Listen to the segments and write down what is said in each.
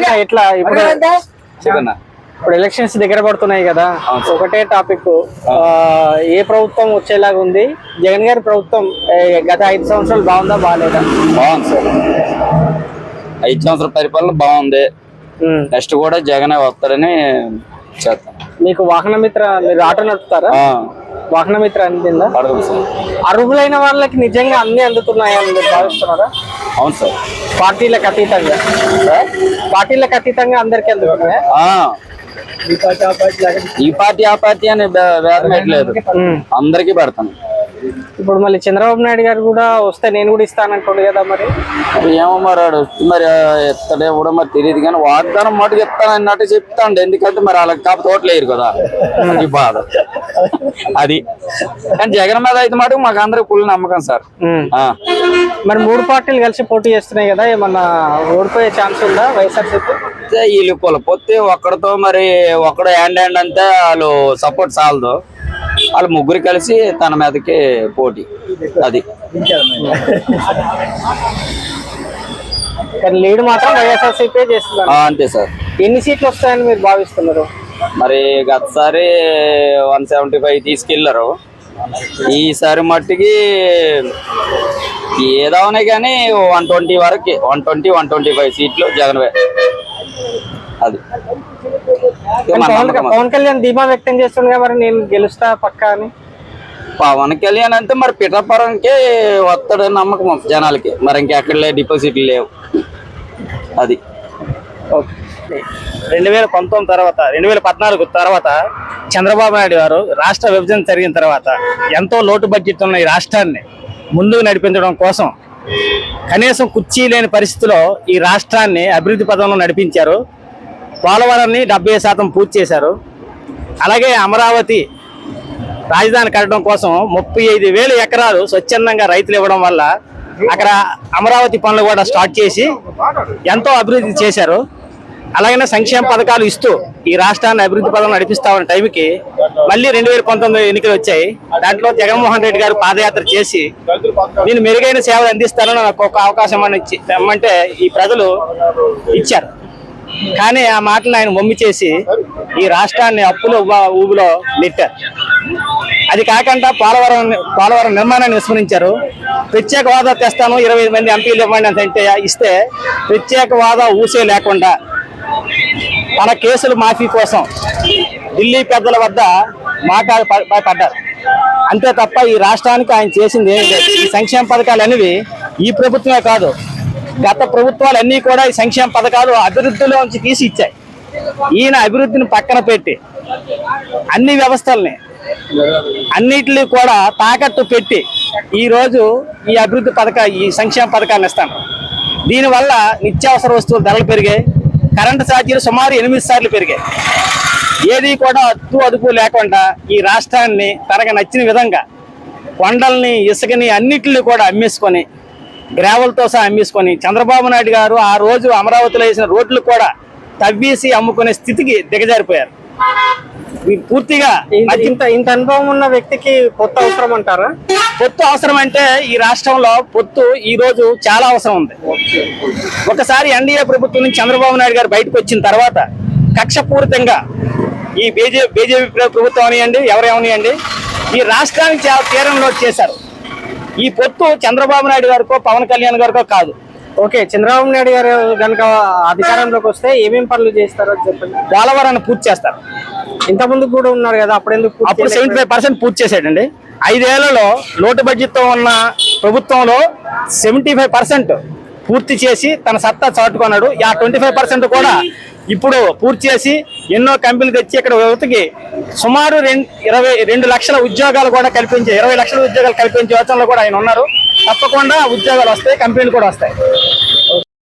అన్న ఎట్లా ఇప్పుడు చెప్పన్నా. ఇప్పుడు ఎలక్షన్స్ దగ్గర పడుతున్నాయి కదా ఒకటే టాపిక్ ఏ ప్రభుత్వం వచ్చేలాగా ఉంది? జగన్ గారి ప్రభుత్వం గత ఐదు సంవత్సరాలు బాగుందా బాగాలేదా? బాగుంది సార్. ఐదు సంవత్సరాల పరిపాలన బాగుంది. నెక్స్ట్ కూడా జగనే వస్తాడని చేస్తాం. మీకు వాహన మిత్ర మీరు ఆటో నడుపుతారా? వాహన మిత్ర అందిందా? అర్హులైన వాళ్ళకి నిజంగా అన్ని అందుతున్నాయని మీరు భావిస్తున్నారా? అవును సార్. పార్టీలకు అతీతంగా? పార్టీలకు అతీతంగా అందరికీ అందుతున్నాయా ఆ, ఈ పార్టీ ఆ పార్టీ అని భేదం ఉమ్. అందరికీ పెడతాను ఇప్పుడు మళ్ళీ చంద్రబాబు నాయుడు గారు కూడా వస్తే నేను కూడా ఇస్తానంటుండు కదా మరి. ఏమో మరి వాడు మరి ఎత్తడే కూడా మరి తెలియదు కానీ వాగ్దానం మటుకు ఇస్తాను అన్నట్టు చెప్తాండి. ఎందుకంటే మరి వాళ్ళకి కాపు తోటలేరు కదా. ఈ బాధ. అది. కానీ జగన్ మీద అయితే మటుకు మాకు అందరికి ఫుల్ నమ్మకం సార్. మరి మూడు పార్టీలు కలిసి పోటీ చేస్తున్నాయి కదా ఏమన్నా ఓడిపోయే ఛాన్స్ ఉందా వైఎస్ఆర్సీపీ? వీళ్ళు పొలపొత్తి ఒక్కడితో మరి ఒక్కడు హ్యాండ్ హ్యాండ్ అంతే వాళ్ళు సపోర్ట్ చాలదు. వాళ్ళు ముగ్గురు కలిసి తన మీదకి పోటీ. అది. లీడ్ మాత్రం వైఎస్ఆర్సీపీ చేస్తున్నారు. అంతే సార్. ఎన్ని సీట్లు వస్తాయని మీరు భావిస్తున్నారు? మరి గతసారి వన్ సెవెంటీ ఫైవ్ తీసుకెళ్ళారు. ఈసారి మట్టికి ఏదవనే కానీ వన్ ట్వంటీ వరకు one twenty one twenty five సీట్లు జగన్ అది. పవన్ కళ్యాణ్ ధీమా వ్యక్తం చేస్తుండగా మరి నేను గెలుస్తా పక్కా అని. పవన్ కళ్యాణ్ అంటే మరి పిఠాపురంకే వస్తాడని నమ్మకం జనాలకి. మరి ఇంకెక్కడ డిపాజిట్లు లేవు. అది. రెండు వేల పంతొమ్మిది తర్వాత రెండు వేల పద్నాలుగు తర్వాత చంద్రబాబు నాయుడు గారు రాష్ట్ర విభజన జరిగిన తర్వాత ఎంతో లోటు బడ్జెట్ ఉన్న ఈ రాష్ట్రాన్ని ముందుకు నడిపించడం కోసం కనీసం కుర్చీ లేని పరిస్థితిలో ఈ రాష్ట్రాన్ని అభివృద్ధి పదంలో నడిపించారు. పోలవరాన్ని డెబ్బై శాతం పూర్తి చేశారు. అలాగే అమరావతి రాజధాని కట్టడం కోసం ముప్పై ఐదు వేల ఎకరాలు స్వచ్ఛందంగా రైతులు ఇవ్వడం వల్ల అక్కడ అమరావతి పనులు కూడా స్టార్ట్ చేసి ఎంతో అభివృద్ధి చేశారు. అలాగనే సంక్షేమ పథకాలు ఇస్తూ ఈ రాష్ట్రాన్ని అభివృద్ధి పథకం నడిపిస్తా ఉన్న టైంకి మళ్ళీ రెండు వేల పంతొమ్మిది ఎన్నికలు వచ్చాయి. దాంట్లో జగన్మోహన్ రెడ్డి గారు పాదయాత్ర చేసి నేను మెరుగైన సేవలు అందిస్తానని నాకు ఒక అవకాశం అని ఇచ్చి తెమ్మంటే ఈ ప్రజలు ఇచ్చారు. కానీ ఆ మాటలు ఆయన మమ్మి చేసి ఈ రాష్ట్రాన్ని అప్పుల ఊబిలో నెట్టారు. అది కాకుండా పోలవరం పోలవరం నిర్మాణాన్ని విస్మరించారు. ప్రత్యేక హోదా తెస్తాను ఇరవై మంది ఎంపీలు ఇవ్వండి అంటే ఇస్తే ప్రత్యేక హోదా ఊసే లేకుండా తన కేసులు మాఫీ కోసం ఢిల్లీ పెద్దల వద్ద మాట్లాడి ప- పడ్డారు అంతే తప్ప ఈ రాష్ట్రానికి ఆయన చేసింది ఏమీ లేదు ఈ సంక్షేమ పథకాలు అనేవి ఈ ప్రభుత్వమే కాదు. గత ప్రభుత్వాలు అన్నీ కూడా ఈ సంక్షేమ పథకాలు అభివృద్ధిలోంచి తీసి ఇచ్చాయి. ఈయన అభివృద్ధిని పక్కన పెట్టి అన్ని వ్యవస్థల్ని అన్నిటిని కూడా తాకట్టు పెట్టి ఈ రోజు ఈ అభివృద్ధి పథక ఈ సంక్షేమ పథకాన్ని ఇస్తాను. దీనివల్ల నిత్యావసర వస్తువులు ధరలు పెరిగాయి. కరెంటు ఛార్జీలు సుమారు ఎనిమిది సార్లు పెరిగాయి. ఏది కూడా అద్దు అదుపు లేకుండా ఈ రాష్ట్రాన్ని తనకు నచ్చిన విధంగా కొండల్ని ఇసుకని అన్నిటిని కూడా అమ్మేసుకొని గ్రావెల్తో సహా అమ్మేసుకొని చంద్రబాబు నాయుడు గారు ఆ రోజు అమరావతిలో వేసిన రోడ్లు కూడా తవ్వేసి అమ్ముకునే స్థితికి దిగజారిపోయారు. పూర్తిగా ఇంత- ఇంత అనుభవం ఉన్న వ్యక్తికి కొత్త అవసరం అంటారా? పొత్తు అవసరం అంటే ఈ రాష్ట్రంలో పొత్తు ఈ రోజు చాలా అవసరం ఉంది. ఒకసారి ఎన్డీఏ ప్రభుత్వం నుంచి చంద్రబాబు నాయుడు గారు బయటకు వచ్చిన తర్వాత కక్షపూరితంగా ఈ బీజేపీ బీజేపీ ప్రభుత్వం అనియండి ఎవరేమనియండి ఈ రాష్ట్రానికి చాలా తీరంలో చేశారు. ఈ పొత్తు చంద్రబాబు నాయుడు గారికో పవన్ కళ్యాణ్ గారికో కాదు. ఓకే చంద్రబాబు నాయుడు గారు కనుక అధికారంలోకి వస్తే ఏమేం పనులు చేస్తారో చెప్పండి. పోలవరాన్ని పూర్తి చేస్తారు. ఇంత ముందు కూడా ఉన్నారు కదా అప్పుడు ఎందుకు అప్పుడు? సెవెంటీ ఫైవ్ పర్సెంట్ పూర్తి చేశాడండి ఐదేళ్ళలో లోటు బడ్జెట్తో ఉన్న ప్రభుత్వంలో సెవెంటీ ఫైవ్ పర్సెంట్ పూర్తి చేసి తన సత్తా చాటుకున్నాడు. ఆ ట్వంటీ ఫైవ్ పర్సెంట్ కూడా ఇప్పుడు పూర్తి చేసి ఎన్నో కంపెనీలు తెచ్చి ఇక్కడ యువతకి సుమారు రెండు ఇరవై రెండు లక్షల ఉద్యోగాలు కూడా కల్పించే ఇరవై లక్షల ఉద్యోగాలు కల్పించే యోచనలో కూడా ఆయన ఉన్నారు. తప్పకుండా ఉద్యోగాలు వస్తాయి కంపెనీలు కూడా వస్తాయి.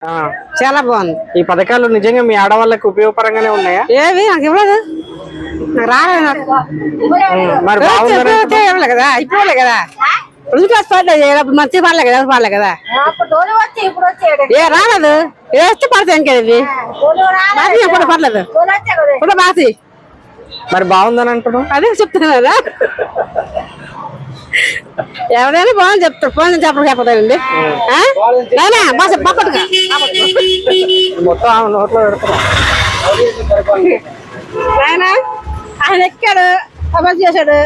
ఆ, చాలా బాగుంది. ఈ పథకాలు నిజంగా మీ ఆడవాళ్ళకి ఉపయోగపరంగానే ఉన్నాయా? ఏవి? నాకు ఇవ్వలేదు. రాలేదు కదా అయిపోలే కదా. మంచిగా పడలే కదా పడలే కదా ఏ రాలేదు. వేస్తే పడతాయి ఇంకేది బాగా ఎప్పుడు పడలేదు. ఇప్పుడు బాసి మరి బాగుందని అంటున్నావు? అదే చెప్తున్నా కదా. ఎవరైనా బాగుంది చెప్తారు. ఫోన్ చెప్పడం చెప్పదండి. మొత్తం ఆమె నోట్లో నాయన ఆయన ఎక్కాడు అమలు చేశాడు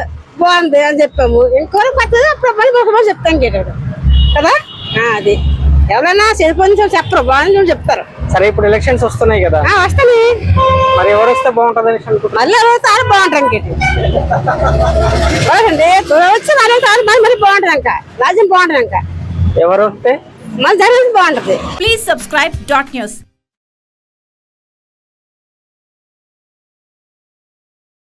బాగుంది అని చెప్పాము. ఇంకో కొత్తది అప్పుడు ఒక చెప్తాం కేటాడు కదా? అది. ఎవరైనా చెడిపోయిన చెప్పరు. బాగుంది చెప్తారు. సరే ఇప్పుడు ఎలక్షన్స్ వస్తున్నాయి కదా. ఆ, వస్తాను మరి ఎవరు వస్తే బాగుంటుంది మళ్ళీ రోజు తాను బాగుంటారు ఇంకేటి వచ్చి మళ్ళీ తాను మళ్ళీ మళ్ళీ బాగుంటుంది ఇంకా రాజ్యం బాగుంటుంది ఇంకా ఎవరు వస్తే? మళ్ళీ జరిగింది బాగుంటుంది. Please subscribe dot news.